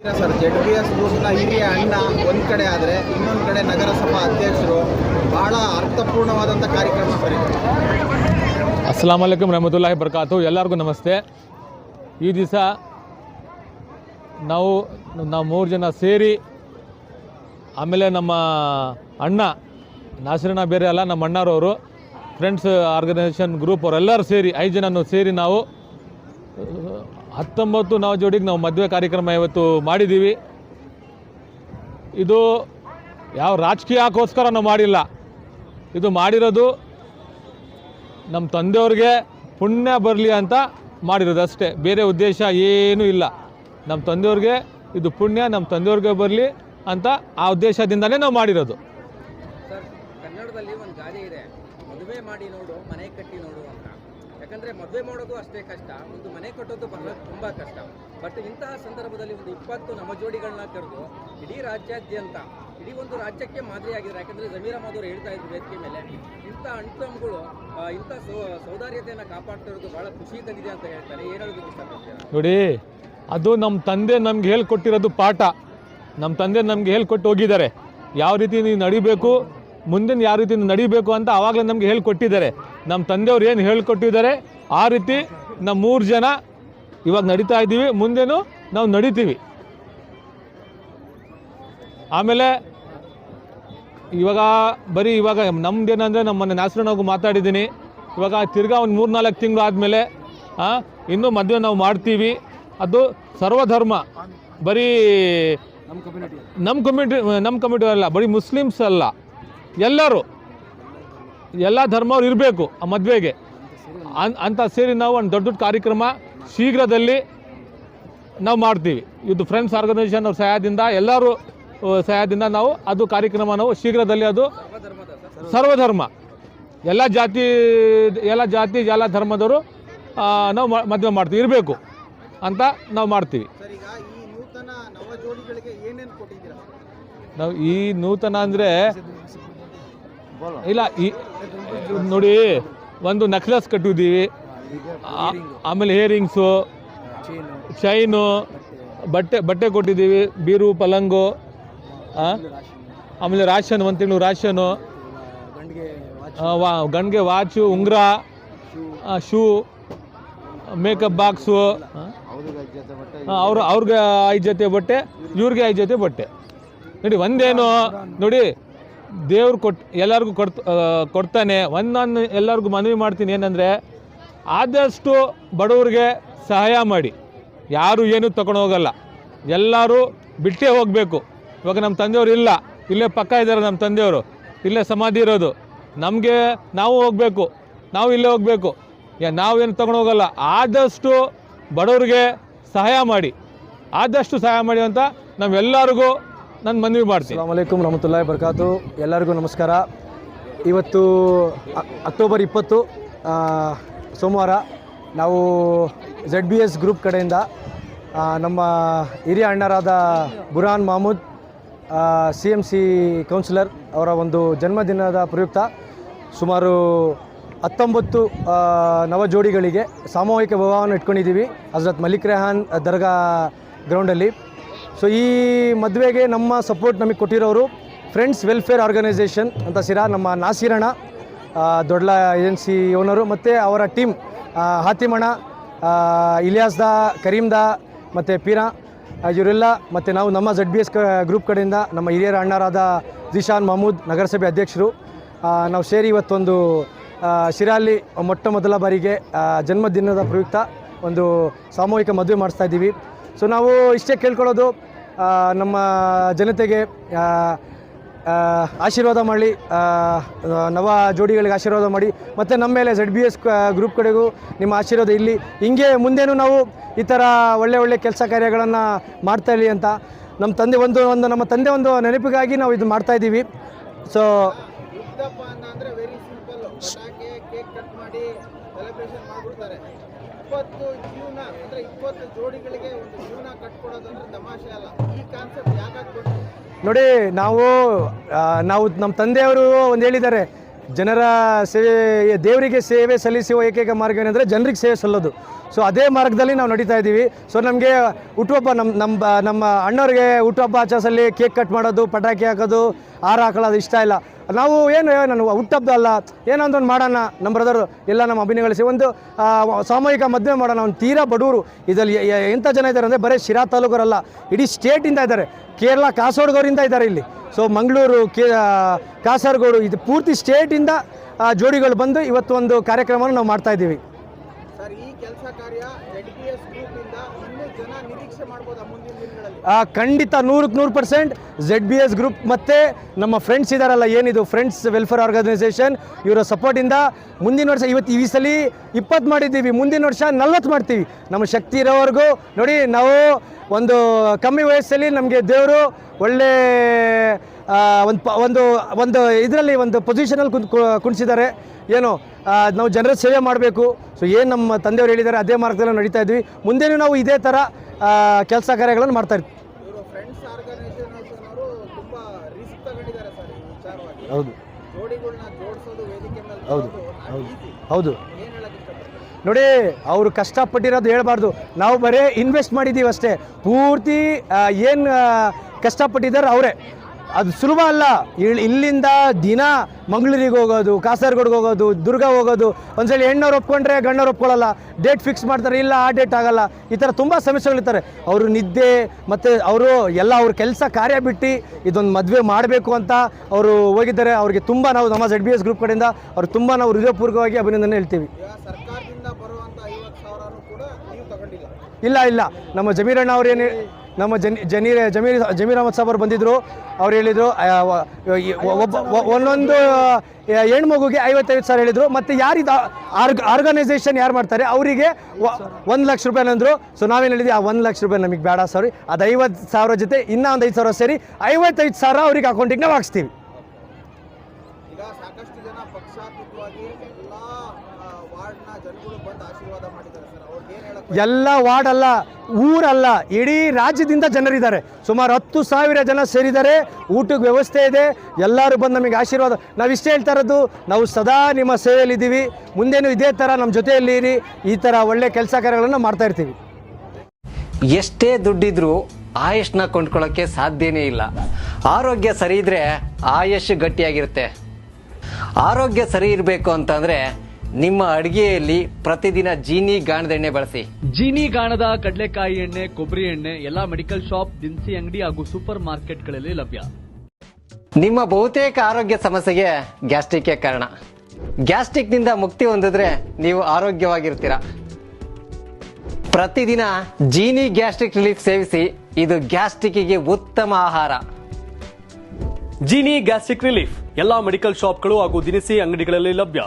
Sir, Z B S ಗ್ರೂಪ್ನ ಹಿರಿಯ ಅಣ್ಣ ಒಂದು ಕಡೆ ಆದರೆ ಇನ್ನೊಂದು ಕಡೆ ನಗರಸಭಾ ಅಧ್ಯಕ್ಷರು ಬಹಳ ಅರ್ಥಪೂರ್ಣವಾದಂಥ ಕಾರ್ಯಕ್ರಮ ಸರ್. ಅಸ್ಲಾಂ ವಲೈಕಮ್ ರಹಮತುಲ್ಲಾಹಿ ಬರ್ಕಾತು ಎಲ್ಲರಿಗೂ ನಮಸ್ತೆ ಈ ದಿವಸ ನಾವು ನಾವು ಮೂರು ಜನ ಸೇರಿ ಆಮೇಲೆ ನಮ್ಮ ಅಣ್ಣ ನಾಸಿರಣ್ಣ ಬೇರೆ ಅಲ್ಲ, ನಮ್ಮ ಅಣ್ಣರವರು ಫ್ರೆಂಡ್ಸ್ ಆರ್ಗನೈಸೇಷನ್ ಗ್ರೂಪ್ ಅವರೆಲ್ಲರೂ ಸೇರಿ ಐದು ಜನನೂ ಸೇರಿ ನಾವು ಹತ್ತೊಂಬತ್ತು ನಾವು ಜೋಡಿಗೆ ನಾವು ಮದುವೆ ಕಾರ್ಯಕ್ರಮ ಇವತ್ತು ಮಾಡಿದ್ದೀವಿ. ಇದು ಯಾವ ರಾಜಕೀಯಕ್ಕೋಸ್ಕರ ನಾವು ಮಾಡಿಲ್ಲ. ಇದು ಮಾಡಿರೋದು ನಮ್ಮ ತಂದೆಯವ್ರಿಗೆ ಪುಣ್ಯ ಬರಲಿ ಅಂತ ಮಾಡಿರೋದು ಅಷ್ಟೇ. ಬೇರೆ ಉದ್ದೇಶ ಏನೂ ಇಲ್ಲ. ನಮ್ಮ ತಂದೆಯವ್ರಿಗೆ ಇದು ಪುಣ್ಯ, ನಮ್ಮ ತಂದೆಯವ್ರಿಗೆ ಬರಲಿ ಅಂತ ಆ ಉದ್ದೇಶದಿಂದಲೇ ನಾವು ಮಾಡಿರೋದು. ಕನ್ನಡದಲ್ಲಿ ಒಂದು ಗಾದೆ ಇದೆ. ಮದುವೆ ಮಾಡಿ ನೋಡು, ಮನೆ ಕಟ್ಟಿ ನೋಡು ಯಾಕಂದ್ರೆ ಮದುವೆ ಮಾಡೋದು ಅಷ್ಟೇ ಕಷ್ಟ, ಒಂದು ಮನೆ ಕಟ್ಟೋದು ಬಹಳ ತುಂಬಾ ಕಷ್ಟ. ಬಟ್ ಇಂತಹ ಸಂದರ್ಭದಲ್ಲಿ ಒಂದು ಇಪ್ಪತ್ತು ನಮಜೋಡಿಗಳನ್ನ ಕರೆದು ಇಡೀ ರಾಜ್ಯಾದ್ಯಂತ, ಇಡೀ ಒಂದು ರಾಜ್ಯಕ್ಕೆ ಮಾದರಿಯಾಗಿದ್ದಾರೆ ಯಾಕಂದ್ರೆ ಜಮೀರ ಅವರು ಹೇಳ್ತಾ ಇದ್ರು ವೇದಿಕೆ ಮೇಲೆ, ಇಂಥ ಅಣ್ತಮ್ಗಳು ಇಂಥ ಸೌ, ಸೌದಾರ್ಯತೆಯನ್ನು ಕಾಪಾಡ್ತಿರೋದು ಬಹಳ ಖುಷಿ ತಂದಿದೆ ಅಂತ ಹೇಳ್ತಾರೆ. ಏನು ಹೇಳೋದಕ್ಕೆ ಇಷ್ಟಪಡ್ತೀರಾ ನೋಡಿ, ಅದು ನಮ್ಮ ತಂದೆ ನಮ್ಗೆ ಹೇಳ್ಕೊಟ್ಟಿರೋದು ಪಾಠ. ನಮ್ಮ ತಂದೆ ನಮ್ಗೆ ಹೇಳ್ಕೊಟ್ಟು ಹೋಗಿದ್ದಾರೆ. ಯಾವ ರೀತಿ ನೀವು ನಡಿಬೇಕು, ಮುಂದಿನ ಯಾವ ರೀತಿ ನಡಿಬೇಕು ಅಂತ ಆವಾಗಲೇ ನಮ್ಗೆ ಹೇಳ್ಕೊಟ್ಟಿದ್ದಾರೆ. ನಮ್ಮ ತಂದೆಯವ್ರು ಏನು ಹೇಳ್ಕೊಟ್ಟಿದ್ದಾರೆ ಆ ರೀತಿ ನಮ್ಮ ಮೂರು ಜನ ಇವಾಗ ನಡೀತಾ ಇದ್ದೀವಿ ಮುಂದೇನು ನಾವು ನಡೀತೀವಿ. ಆಮೇಲೆ ಇವಾಗ ಬರೀ ಇವಾಗ ನಮ್ದೇನಂದರೆ ನಮ್ಮ ಮೊನ್ನೆ ನಾಸರಣ್ಣಗೂ ಮಾತಾಡಿದ್ದೀನಿ. ಇವಾಗ ತಿರ್ಗಾ ಒಂದು ಮೂರು ನಾಲ್ಕು ತಿಂಗಳು ಆದಮೇಲೆ ಇನ್ನೂ ಮದುವೆ ನಾವು ಮಾಡ್ತೀವಿ. ಅದು ಸರ್ವಧರ್ಮ. ಬರೀ ನಮ್ಮ ಕಮ್ಯುನಿಟಿ ನಮ್ಮ ಕಮ್ಯುನಿಟಿ ಅಲ್ಲ ಬರೀ ಮುಸ್ಲಿಮ್ಸ್ ಅಲ್ಲ. ಎಲ್ಲರೂ ಎಲ್ಲ ಧರ್ಮವ್ರು ಇರಬೇಕು ಆ ಮದುವೆಗೆ. ಅನ್ ಅಂತ ಸೇರಿ ನಾವು ಒಂದು ದೊಡ್ಡ ದೊಡ್ಡ ಕಾರ್ಯಕ್ರಮ ಶೀಘ್ರದಲ್ಲಿ ನಾವು ಮಾಡ್ತೀವಿ. ಇದು ಫ್ರೆಂಡ್ಸ್ ಆರ್ಗನೈಸೇಷನ್ ಅವ್ರ ಸಹಾಯದಿಂದ ಎಲ್ಲರೂ ಸಹಾಯದಿಂದ ನಾವು ಅದು ಕಾರ್ಯಕ್ರಮ ನಾವು ಶೀಘ್ರದಲ್ಲಿ ಅದು ಸರ್ವಧರ್ಮ. ಎಲ್ಲ ಜಾತಿ ಎಲ್ಲ ಜಾತಿ ಎಲ್ಲ ಧರ್ಮದವರು ನಾವು ಮದುವೆ ಮಾಡ್ತೀವಿ ಇರಬೇಕು ಅಂತ ನಾವು ಮಾಡ್ತೀವಿ. ನಾವು ಈ ನೂತನ ಅಂದರೆ ಇಲ್ಲ ಈ ನೋಡಿ, ಒಂದು ನಕ್ಲಸ್ ಕಟ್ಟಿದ್ದೀವಿ. ಆಮೇಲೆ ಹೇರಿಂಗ್ಸು ಚೈನು ಬಟ್ಟೆ ಬಟ್ಟೆ ಕೊಟ್ಟಿದ್ದೀವಿ, ಬೀರು, ಪಲಂಗು? ಆಮೇಲೆ ರಾಷನ್, ಒಂದು ತಿಂಗಳು ರಾಷನು. ವಾ ಗಂಡಿಗೆ ವಾಚು ಉಂಗುರ ಶೂ ಮೇಕಪ್ ಬಾಕ್ಸು ಅವ್ರು, ಅವ್ರಿಗೆ ಐದು ಜೊತೆ ಬಟ್ಟೆ, ಇವ್ರಿಗೆ ಐದು ಜೊತೆ ಬಟ್ಟೆ. ನೋಡಿ, ಒಂದೇನು, ನೋಡಿ ದೇವ್ರು ಕೊಟ್, ಎಲ್ಲರಿಗೂ ಕೊಡ್ ಕೊಡ್ತಾನೆ. ಒಂದು ನಾನು ಎಲ್ಲರಿಗೂ ಮನವಿ ಮಾಡ್ತೀನಿ ಏನಂದರೆ, ಆದಷ್ಟು ಬಡವ್ರಿಗೆ ಸಹಾಯ ಮಾಡಿ. ಯಾರು ಏನೂ ತಗೊಂಡು ಹೋಗಲ್ಲ. ಎಲ್ಲರೂ ಬಿಟ್ಟೇ ಹೋಗಬೇಕು. ಇವಾಗ ನಮ್ಮ ತಂದೆಯವರು ಇಲ್ಲ. ಇಲ್ಲೇ ಪಕ್ಕ ಇದ್ದಾರೆ ನಮ್ಮ ತಂದೆಯವರು. ಇಲ್ಲೇ ಸಮಾಧಿ ಇರೋದು. ನಮಗೆ ನಾವು ಹೋಗಬೇಕು. ನಾವು ಇಲ್ಲೇ ಹೋಗಬೇಕು. ನಾವೇನು ತಗೊಂಡು ಹೋಗಲ್ಲ. ಆದಷ್ಟು ಬಡವ್ರಿಗೆ ಸಹಾಯ ಮಾಡಿ. ಆದಷ್ಟು ಸಹಾಯ ಮಾಡಿ ಅಂತ ನಾವೆಲ್ಲರಿಗೂ ನಾನು ಮನವಿ ಮಾಡ್ತೀನಿ. ಅಲೈಕುಮ್ ರಹಮತುಲ್ಲಾಹಿ ಬರ್ಕಾತು. ಎಲ್ಲರಿಗೂ ನಮಸ್ಕಾರ. ಇವತ್ತು ಅಕ್ಟೋಬರ್ ಇಪ್ಪತ್ತು ಸೋಮವಾರ ನಾವು ಝೆಡ್ ಬಿ ಎಸ್ ಗ್ರೂಪ್ ಕಡೆಯಿಂದ ನಮ್ಮ ಹಿರಿಯ ಅಣ್ಣರಾದ Buran Mahmood C M C councillor ಅವರ ಒಂದು ಜನ್ಮದಿನದ ಪ್ರಯುಕ್ತ ಸುಮಾರು ಹತ್ತೊಂಬತ್ತು ಆ, ನವ ಜೋಡಿಗಳಿಗೆ ಸಾಮೂಹಿಕ ವಿವಾಹವನ್ನು ಇಟ್ಕೊಂಡಿದ್ದೀವಿ. ಹಜರತ್ ಮಲ್ಲಿಕ್ ರೆಹಾನ್ ದರ್ಗಾ ಗ್ರೌಂಡಲ್ಲಿ ಸೊ ಈ ಮದುವೆಗೆ ನಮ್ಮ ಸಪೋರ್ಟ್ ನಮಗೆ ಕೊಟ್ಟಿರೋರು ಫ್ರೆಂಡ್ಸ್ ವೆಲ್ಫೇರ್ ಆರ್ಗನೈಸೇಷನ್ ಅಂತ ಸಿರಾ, ನಮ್ಮ ನಾಸಿರಣ ದೊಡ್ಡ ಏಜೆನ್ಸಿ ಓನರು ಮತ್ತು ಅವರ ಟೀಮ್ ಹಾತಿಮಣ ಇಲಿಯಾಸ್ದ ಕರೀಮ್ದ ಮತ್ತು ಪೀರಾ ಇವರೆಲ್ಲ, ಮತ್ತು ನಾವು ನಮ್ಮ ಜಡ್ ಬಿ ಎಸ್ ಗ್ರೂಪ್ ಕಡೆಯಿಂದ ನಮ್ಮ ಹಿರಿಯರ ಅಣ್ಣರಾದ ಜಿಶಾನ್ ಮಹಮೂದ್ ನಗರಸಭೆ ಅಧ್ಯಕ್ಷರು ನಾವು ಸೇರಿ ಇವತ್ತೊಂದು ಶಿರಾಲಿ ಮೊಟ್ಟ ಮೊದಲ ಬಾರಿಗೆ ಜನ್ಮದಿನದ ಪ್ರಯುಕ್ತ ಒಂದು ಸಾಮೂಹಿಕ ಮದುವೆ ಮಾಡಿಸ್ತಾ ಇದ್ದೀವಿ. ಸೊ ನಾವು ಇಷ್ಟೇ ಕೇಳ್ಕೊಳ್ಳೋದು ನಮ್ಮ ಜನತೆಗೆ ಆಶೀರ್ವಾದ ಮಾಡಿ ನವ ಜೋಡಿಗಳಿಗೆ ಆಶೀರ್ವಾದ ಮಾಡಿ. ಮತ್ತು ನಮ್ಮ ಮೇಲೆ ಝಡ್ ಬಿ ಎಸ್ ಗ್ರೂಪ್ ಕಡೆಗೂ ನಿಮ್ಮ ಆಶೀರ್ವಾದ ಇಲ್ಲಿ ಹಿಂಗೆ ಮುಂದೇನು ನಾವು ಈ ಥರ ಒಳ್ಳೆ ಒಳ್ಳೆ ಕೆಲಸ ಕಾರ್ಯಗಳನ್ನು ಮಾಡ್ತಾ ಇರಲಿ ಅಂತ ನಮ್ಮ ತಂದೆ ಒಂದು ಒಂದು ನಮ್ಮ ತಂದೆ ಒಂದು ನೆನಪಿಗಾಗಿ ನಾವು ಇದು ಮಾಡ್ತಾ ಇದ್ದೀವಿ. ಸೊ ಕಟ್ ಮಾಡಿ ಸೆಲೆಬ್ರೇಷನ್ ಇಪ್ಪತ್ತು ಜೀವನ, ಅಂದ್ರೆ ಇಪ್ಪತ್ತು ಜೋಡಿಗಳಿಗೆ ಒಂದು ಜೀವನ ಕಟ್ಕೊಡೋದಂದ್ರೆ ತಮಾಷೆ ಅಲ್ಲ. ಈ ಕಾನ್ಸೆಪ್ಟ್ ಯಾಕಾಗಿ ಕೊಟ್ಟು ನೋಡಿ, ನಾವು ನಾವು ನಮ್ಮ ತಂದೆಯವರು ಒಂದು ಹೇಳಿದ್ದಾರೆ, ಜನರ ಸೇವೆ, ದೇವರಿಗೆ ಸೇವೆ ಸಲ್ಲಿಸುವ ಏಕೈಕ ಮಾರ್ಗ ಏನಂದರೆ ಜನರಿಗೆ ಸೇವೆ ಸಲ್ಲೋದು. ಸೊ ಅದೇ ಮಾರ್ಗದಲ್ಲಿ ನಾವು ನಡೀತಾ ಇದ್ದೀವಿ. ಸೊ ನಮಗೆ ಹುಟ್ಟುಹಬ್ಬ ನಮ್ಮ ನಮ್ಮ ನಮ್ಮ ಅಣ್ಣವ್ರಿಗೆ ಹುಟ್ಟುಹಬ್ಬ ಆಚರಿಸಲ್ಲಿ ಕೇಕ್ ಕಟ್ ಮಾಡೋದು, ಪಟಾಕಿ ಹಾಕೋದು, ಹಾರ ಹಾಕೊಳ್ಳೋದು ಇಷ್ಟ ಇಲ್ಲ. ನಾವು ಏನು ನಾನು ಹುಟ್ಟಹಬ್ಬ ಅಲ್ಲ. ಏನೋ ಒಂದು ಮಾಡೋಣ, ನಮ್ಮ ಬ್ರದರು ಎಲ್ಲ ನಮ್ಮ ಅಭಿನಯಗಳಿಸಿ ಒಂದು ಸಾಮೂಹಿಕ ಮದುವೆ ಮಾಡೋಣ, ಒಂದು ತೀರಾ ಬಡವರು ಇದರಲ್ಲಿ ಎಂಥ ಜನ ಇದ್ದಾರೆ ಅಂದರೆ ಬರೀ ಶಿರಾ ತಾಲೂಕರಲ್ಲ. ಇಡೀ ಸ್ಟೇಟಿಂದ ಇದ್ದಾರೆ. ಕೇರಳ ಕಾಸರಗೋಡಿಂದ ಇದ್ದಾರೆ ಇಲ್ಲಿ. ಸೊ ಮಂಗಳೂರು, ಕೇ ಕಾಸರಗೋಡು, ಇದು ಪೂರ್ತಿ ಸ್ಟೇಟಿಂದ ಜೋಡಿಗಳು ಬಂದು ಇವತ್ತು ಒಂದು ಕಾರ್ಯಕ್ರಮವನ್ನು ನಾವು ಮಾಡ್ತಾ ಖಂಡಿತ ನೂರಕ್ಕೆ ನೂರು percent. Z B S group ಮತ್ತು ನಮ್ಮ ಫ್ರೆಂಡ್ಸ್ ಇದ್ದಾರಲ್ಲ ಏನಿದು? ಫ್ರೆಂಡ್ಸ್ ವೆಲ್ಫೇರ್ ಆರ್ಗನೈಸೇಷನ್ ಇವರ ಸಪೋರ್ಟಿಂದ ಮುಂದಿನ ವರ್ಷ, ಇವತ್ತು ಈ ಸಲ ಇಪ್ಪತ್ತು ಮಾಡಿದ್ದೀವಿ. ಮುಂದಿನ ವರ್ಷ ನಲ್ವತ್ತು ಮಾಡ್ತೀವಿ. ನಮ್ಮ ಶಕ್ತಿ ಇರೋವರೆಗೂ ನೋಡಿ, ನಾವು ಒಂದು ಕಮ್ಮಿ ವಯಸ್ಸಲ್ಲಿ ನಮಗೆ ದೇವರು ಒಳ್ಳೆ ಒಂದು ಪ ಒಂದು ಒಂದು ಇದರಲ್ಲಿ ಒಂದು ಪೊಸಿಷನಲ್ಲಿ ಕುಂತ್ ಕುಣಿಸಿದ್ದಾರೆ ಏನು ನಾವು ಜನರ ಸೇವೆ ಮಾಡಬೇಕು. ಸೊ ಏನು ನಮ್ಮ ತಂದೆಯವರು ಹೇಳಿದ್ದಾರೆ ಅದೇ ಮಾರ್ಗದಲ್ಲಿ ನಡೀತಾ ಇದ್ವಿ. ಮುಂದೆನೂ ನಾವು ಇದೇ ಥರ ಕೆಲಸ ಕಾರ್ಯಗಳನ್ನು ಮಾಡ್ತಾ ಹೌದು. ಹೌದು, ಹೌದು. ಹೌದು. ನೋಡಿ ಅವರು ಕಷ್ಟಪಟ್ಟಿರೋದು ಹೇಳಬಾರ್ದು. ನಾವು ಬರೀ ಇನ್ವೆಸ್ಟ್ ಮಾಡಿದ್ದೀವಿ ಅಷ್ಟೇ ಪೂರ್ತಿ ಏನು ಕಷ್ಟಪಟ್ಟಿದ್ದಾರೆ ಅವರೇ. ಅದು ಸುಲಭ ಅಲ್ಲ. ಇಲ್- ಇಲ್ಲಿಂದ ದಿನ ಮಂಗಳೂರಿಗೆ ಹೋಗೋದು ಕಾಸರಗೋಡ್ಗೆ ಹೋಗೋದು ದುರ್ಗ ಹೋಗೋದು. ಒಂದ್ಸಲ ಹೆಣ್ಣವ್ರು ಒಪ್ಕೊಂಡ್ರೆ ಗಣ್ಣವ್ರು ಒಪ್ಕೊಳ್ಳಲ್ಲ. ಡೇಟ್ ಫಿಕ್ಸ್ ಮಾಡ್ತಾರೆ ಇಲ್ಲ ಆ ಡೇಟ್ ಆಗಲ್ಲ. ಈ ಥರ ತುಂಬ ಸಮಸ್ಯೆಗಳಿರ್ತಾರೆ ಅವರು ನಿದ್ದೆ ಮತ್ತು ಅವರು ಎಲ್ಲ ಅವ್ರ ಕೆಲಸ ಕಾರ್ಯ ಬಿಟ್ಟು ಇದೊಂದು ಮದುವೆ ಮಾಡಬೇಕು ಅಂತ ಅವರು ಹೋಗಿದ್ದಾರೆ. ಅವ್ರಿಗೆ ತುಂಬ ನಾವು ನಮ್ಮ ಜೆಡ್ ಬಿ ಎಸ್ ಗ್ರೂಪ್ ಕಡೆಯಿಂದ ಅವ್ರು ತುಂಬ ನಾವು ಹೃದಯಪೂರ್ವಕವಾಗಿ ಅಭಿನಂದನೆ ಹೇಳ್ತೀವಿ. ಇಲ್ಲ ಇಲ್ಲ. ನಮ್ಮ ಜಮೀರಣ್ಣ ಅವ್ರೇನು ನಮ್ಮ ಜನ್, ಜನೀರ್, ಜಮೀರ್ ಜಮೀರ್ ಅಹಮದ್ ಸಾಬ್ ಅವ್ರು ಬಂದಿದ್ರು. ಅವ್ರು ಹೇಳಿದರು ಒಬ್ಬ ಒಂದೊಂದು ಹೆಣ್ಮಗುಗೆ ಐವತ್ತೈದು ಸಾವಿರ ಹೇಳಿದರು. ಮತ್ತು ಯಾರಿದು ಆರ್ಗ್, ಆರ್ಗನೈಸೇಷನ್ ಯಾರು ಮಾಡ್ತಾರೆ? ಅವರಿಗೆ ಒಂದು ಲಕ್ಷ ರೂಪಾಯಿ ಅಂದರು. ಸೊ ನಾವೇನು ಹೇಳಿದ್ವಿ, ಆ ಒಂದು ಲಕ್ಷ ರೂಪಾಯಿ ನಮಗೆ ಬೇಡ ಸಾರಿ ಅದು ಐವತ್ತು ಸಾವಿರ ಜೊತೆ ಇನ್ನೂ ಒಂದು ಐದು ಸಾವಿರ ಸೇರಿ ಐವತ್ತೈದು ಸಾವಿರ ಅವ್ರಿಗೆ ಅಕೌಂಟಿಗೆ ನಾವು ಹಾಕ್ಸ್ತೀವಿ. ಪಕ್ಷಾತೀತವಾಗಿ ಎಲ್ಲಾ ಆ, ವಾರ್ಡ್ನ ಜನಗಳು ಬಂದು ಆಶೀರ್ವಾದ ಮಾಡಿದ್ದಾರೆ ಸರ್. ಅವ್ರಿಗೆ ಏನ್ ಹೇಳಕ್ ಎಲ್ಲ ವಾರ್ಡ್ ಅಲ್ಲ ಊರಲ್ಲ ಇಡೀ ರಾಜ್ಯದಿಂದ ಜನರಿದ್ದಾರೆ. ಸುಮಾರು ಹತ್ತು ಸಾವಿರ ಜನ ಸೇರಿದ್ದಾರೆ. ಊಟಕ್ಕೆ ವ್ಯವಸ್ಥೆ ಇದೆ. ಎಲ್ಲರೂ ಬಂದು ನಮಗೆ ಆಶೀರ್ವಾದ. ನಾವು ಇಷ್ಟೇ ಹೇಳ್ತಾ ಇರೋದು ನಾವು ಸದಾ ನಿಮ್ಮ ಸೇವೆಯಲ್ಲಿದ್ದೀವಿ. ಮುಂದೇನು ಇದೇ ಥರ ನಮ್ಮ ಜೊತೆಯಲ್ಲಿ ಇರಿ. ಈ ಥರ ಒಳ್ಳೆ ಕೆಲಸ ಕಾರ್ಯಗಳನ್ನು ಮಾಡ್ತಾ ಇರ್ತೀವಿ. ಎಷ್ಟೇ ದುಡ್ಡಿದ್ರೂ ಆಯುಷ್ನ ಕೊಂಡ್ಕೊಳ್ಳೋಕ್ಕೆ ಸಾಧ್ಯನೇ ಇಲ್ಲ. ಆರೋಗ್ಯ ಸರಿ ಇದ್ರೆ ಆಯುಷ್ ಗಟ್ಟಿಯಾಗಿರುತ್ತೆ. ಆರೋಗ್ಯ ಸರಿ ಇರಬೇಕು ಅಂತಂದ್ರೆ ನಿಮ್ಮ ಅಡಿಗೆಯಲ್ಲಿ ಪ್ರತಿದಿನ ಜೀನಿ ಗಾಣದ ಎಣ್ಣೆ ಬಳಸಿ. ಜೀನಿ ಗಾಣದ ಕಡಲೆಕಾಯಿ ಎಣ್ಣೆ ಕೊಬ್ಬರಿ ಎಣ್ಣೆ ಎಲ್ಲಾ ಮೆಡಿಕಲ್ ಶಾಪ್ ದಿನಸಿ ಅಂಗಡಿ ಹಾಗೂ ಸೂಪರ್ ಮಾರ್ಕೆಟ್ಗಳಲ್ಲಿ ಲಭ್ಯ. ನಿಮ್ಮ ಬಹುತೇಕ ಆರೋಗ್ಯ ಸಮಸ್ಯೆಗೆ ಗ್ಯಾಸ್ಟ್ರಿಕ್ ಕಾರಣ. ಗ್ಯಾಸ್ಟ್ರಿಕ್ನಿಂದ ಮುಕ್ತಿ ಹೊಂದಿದ್ರೆ ನೀವು ಆರೋಗ್ಯವಾಗಿರ್ತೀರ. ಪ್ರತಿದಿನ ಜೀನಿ ಗ್ಯಾಸ್ಟ್ರಿಕ್ ರಿಲೀಫ್ ಸೇವಿಸಿ ಇದು ಗ್ಯಾಸ್ಟ್ರಿಕ್ಗೆ ಉತ್ತಮ ಆಹಾರ. Jeeni gastric relief. ಎಲ್ಲಾ ಮೆಡಿಕಲ್ ಶಾಪ್ಗಳು ಹಾಗೂ ದಿನಸಿ ಅಂಗಡಿಗಳಲ್ಲಿ ಲಭ್ಯ.